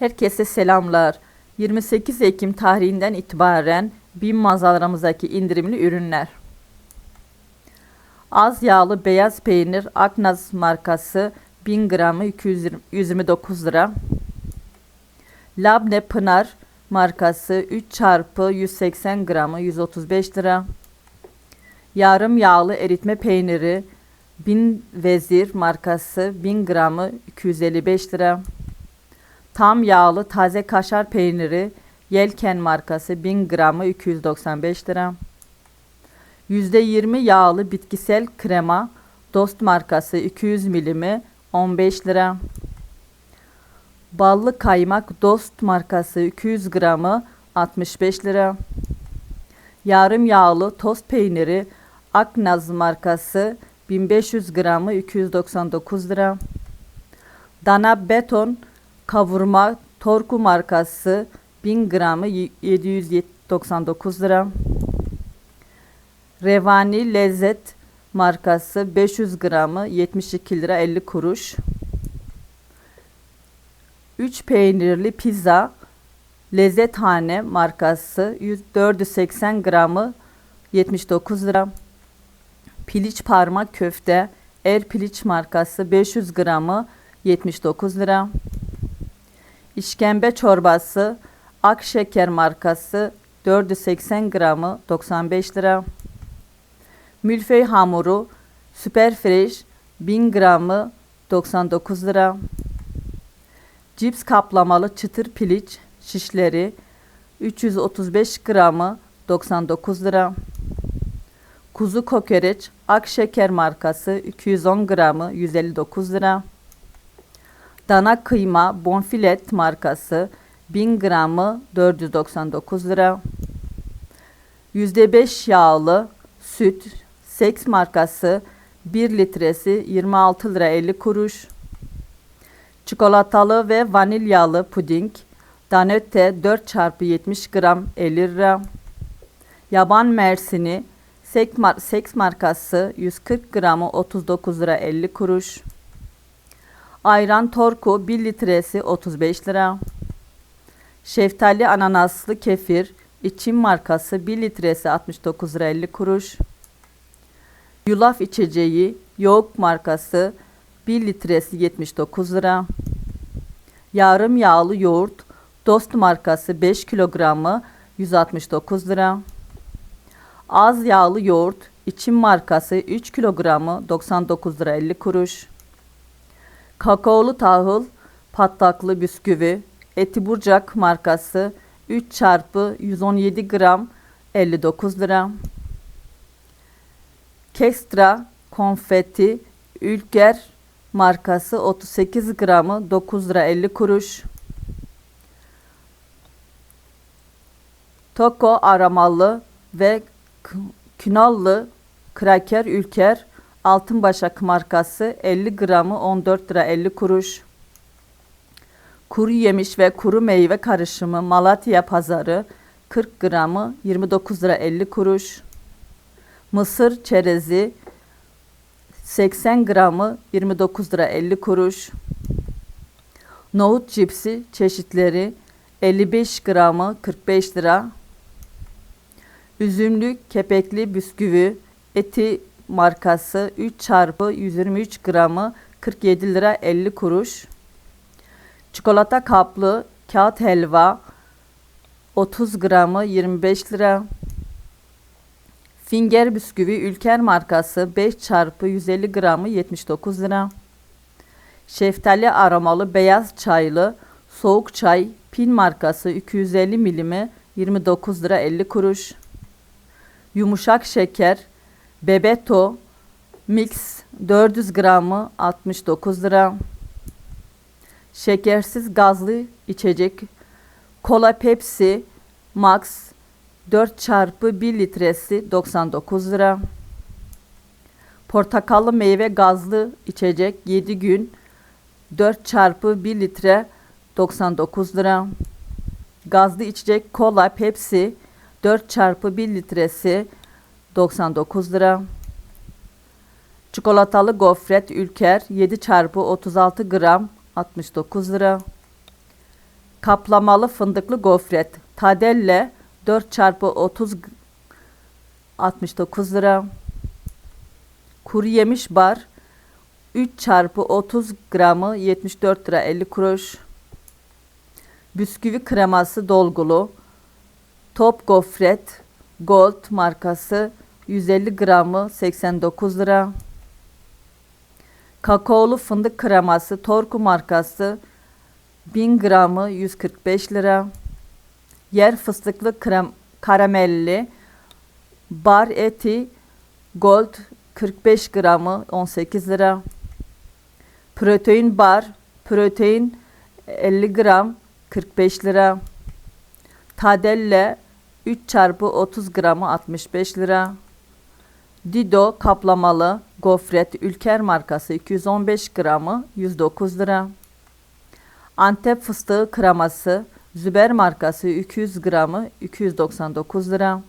Herkese selamlar. 28 Ekim tarihinden itibaren BİM mağazalarımızdaki indirimli ürünler. Az yağlı beyaz peynir Aknaz markası 1000 gramı 229 lira. Labne Pınar markası 3 çarpı 180 gramı 135 lira. Yarım yağlı eritme peyniri Bin Vezir markası 1000 gramı 255 lira. Tam yağlı taze kaşar peyniri Yelken markası 1000 gramı 295 lira. %20 yağlı bitkisel krema Dost markası 200 milimi 15 lira. Ballı kaymak Dost markası 200 gramı 65 lira. Yarım yağlı tost peyniri Aknaz markası 1500 gramı 299 lira. Dana beton kavurma Torku markası 1000 gramı 799 lira. Revani lezzet markası 500 gramı 72 lira 50 kuruş. 3 peynirli pizza Lezzethane markası 480 gramı 79 lira. Piliç parmak köfte Er Piliç markası 500 gramı 79 lira. İşkembe çorbası Akşeker markası 480 gramı 95 lira. Mülföy hamuru Süper Fresh 1000 gramı 99 lira. Cips kaplamalı çıtır piliç şişleri 335 gramı 99 lira. Kuzu kokoreç Akşeker markası 210 gramı 159 lira. Dana kıyma Bonfilet markası 1000 gramı 499 lira. %5 yağlı süt Seks markası 1 litresi 26 lira 50 kuruş. Çikolatalı ve vanilyalı puding Danette 4 çarpı 70 gram 50 lira. Yaban mersini Seks markası 140 gramı 39 lira 50 kuruş. Ayran Torku 1 litresi 35 lira. Şeftali ananaslı kefir İçim markası 1 litresi 69 lira 50 kuruş. Yulaf içeceği Yoğuk markası 1 litresi 79 lira. Yarım yağlı yoğurt Dost markası 5 kilogramı 169 lira. Az yağlı yoğurt İçim markası 3 kilogramı 99 lira 50 kuruş. Kakaolu tahıl patlaklı bisküvi Eti Burcak markası 3 çarpı 117 gram 59 lira. Kestra konfeti Ülker markası 38 gramı 9 lira 50 kuruş. Toko aramalı ve künallı kraker Ülker Altın Başak markası 50 gramı 14 lira 50 kuruş. Kuru yemiş ve kuru meyve karışımı Malatya pazarı 40 gramı 29 lira 50 kuruş. Mısır çerezi 80 gramı 29 lira 50 kuruş. Nohut cipsi çeşitleri 55 gramı 45 lira. Üzümlü kepekli bisküvi eti markası 3 çarpı 123 gramı 47 lira 50 kuruş. Çikolata kaplı kağıt helva 30 gramı 25 lira. Finger bisküvi Ülker markası 5 çarpı 150 gramı 79 lira. Şeftali aromalı beyaz çaylı soğuk çay Pin markası 250 milimi 29 lira 50 kuruş. Yumuşak şeker Bebeto Mix 400 gramı 69 lira. Şekersiz gazlı içecek Kola Pepsi Max 4 çarpı 1 litresi 99 lira. Portakallı meyve gazlı içecek 7 gün 4 çarpı 1 litre 99 lira. Gazlı içecek kola Pepsi 4 çarpı 1 litresi 99 lira. Çikolatalı gofret Ülker 7 çarpı 36 gram 69 lira. Kaplamalı fındıklı gofret. Tadelle 4 çarpı 30 g- 69 lira. Kuru yemiş bar 3 çarpı 30 gramı 74 lira 50 kuruş. Bisküvi kreması dolgulu. Top gofret Gold markası 150 gramı 89 lira. Kakaolu fındık kreması Torku markası 1000 gramı 145 lira. Yer fıstıklı krem, karamelli bar eti gold 45 gramı 18 lira. Protein bar protein 50 gram 45 lira. Tadelle 3 çarpı 30 gramı 65 lira. Dido kaplamalı gofret Ülker markası 215 gramı 109 lira. Antep fıstığı kreması Züber markası 200 gramı 299 lira.